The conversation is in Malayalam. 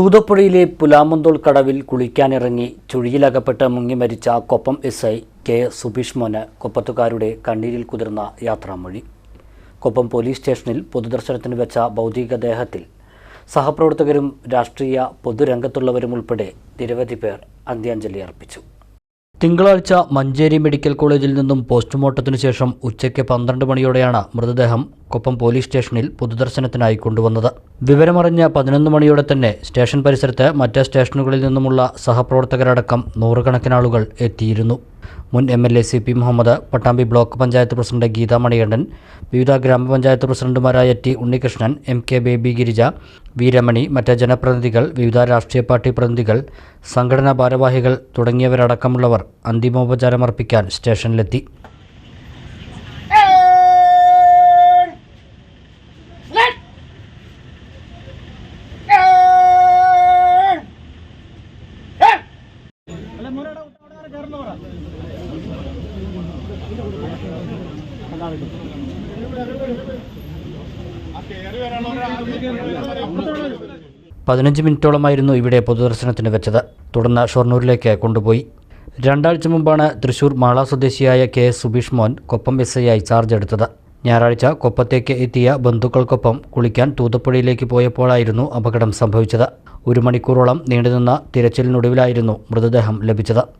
തൂതപ്പുഴയിലെ പുലാമന്തോൾ കടവിൽ കുളിക്കാനിറങ്ങി ചുഴിയിലകപ്പെട്ട് മുങ്ങി മരിച്ച Koppam S I K Subeesh Mon കൊപ്പത്തുകാരുടെ കണ്ണീരിൽ കുതിർന്ന യാത്രാമൊഴി. കൊപ്പം പോലീസ് സ്റ്റേഷനിൽ പൊതുദർശനത്തിന് വെച്ച ഭൗതികദേഹത്തിൽ സഹപ്രവർത്തകരും രാഷ്ട്രീയ പൊതുരംഗത്തുള്ളവരും ഉൾപ്പെടെ നിരവധി പേർ അന്ത്യാഞ്ജലി അർപ്പിച്ചു. തിങ്കളാഴ്ച മഞ്ചേരി മെഡിക്കൽ കോളേജിൽ നിന്നും പോസ്റ്റ്മോർട്ടത്തിനു ശേഷം ഉച്ചയ്ക്ക് പന്ത്രണ്ട് മണിയോടെയാണ് മൃതദേഹം കൊപ്പം പോലീസ് സ്റ്റേഷനിൽ പൊതുദർശനത്തിനായി കൊണ്ടുവന്നത്. വിവരമറിഞ്ഞ പതിനൊന്ന് മണിയോടെ തന്നെ സ്റ്റേഷൻ പരിസരത്ത് മറ്റ് സ്റ്റേഷനുകളിൽ നിന്നുമുള്ള സഹപ്രവർത്തകരടക്കം നൂറുകണക്കിന് ആളുകൾ എത്തിയിരുന്നു. മുൻ M L A C P Muhammad Pattambi block panchayat president Geetha Manikandan വിവിധ ഗ്രാമപഞ്ചായത്ത് പ്രസിഡന്റുമാരായ T Unnikrishnan M K Baby Girija V Ramani മറ്റ് ജനപ്രതിനിധികൾ വിവിധ രാഷ്ട്രീയ പാർട്ടി പ്രതിനിധികൾ സംഘടനാ ഭാരവാഹികൾ തുടങ്ങിയവരടക്കമുള്ളവർ അന്തിമോപചാരമർപ്പിക്കാൻ സ്റ്റേഷനിലെത്തി. പതിനഞ്ച് മിനിറ്റോളമായിരുന്നു ഇവിടെ പൊതുദർശനത്തിന് വെച്ചത്. തുടർന്ന് ഷൊർണൂരിലേക്ക് കൊണ്ടുപോയി. രണ്ടാഴ്ച മുമ്പാണ് തൃശൂർ മാള സ്വദേശിയായ K S Subeesh Mon Koppam S I ആയി ചാർജ് എടുത്തത്. ഞായറാഴ്ച കൊപ്പത്തേക്ക് എത്തിയ ബന്ധുക്കൾക്കൊപ്പം കുളിക്കാൻ തൂതപ്പുഴയിലേക്ക് പോയപ്പോഴായിരുന്നു അപകടം സംഭവിച്ചത്. ഒരു മണിക്കൂറോളം നീണ്ടുനിന്ന തിരച്ചിലിനൊടുവിലായിരുന്നു മൃതദേഹം ലഭിച്ചത്.